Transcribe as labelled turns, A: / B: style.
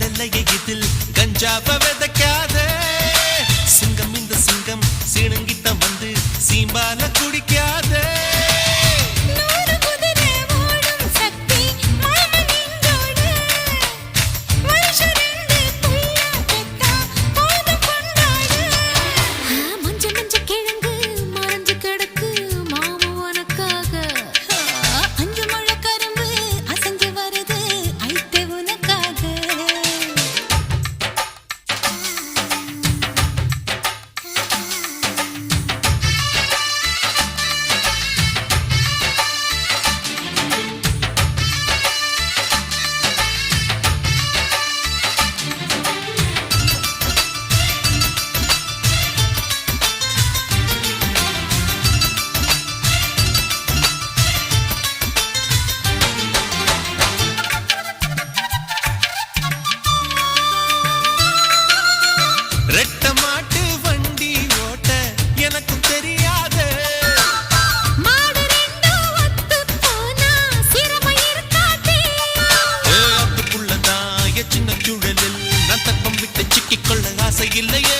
A: கடலையை இதில் கஞ்சாவை விதக்க சின்ன சுழலில் நான் தப்பம் விட்டு சிக்கிக் கொள்ள ஆசை இல்லையே.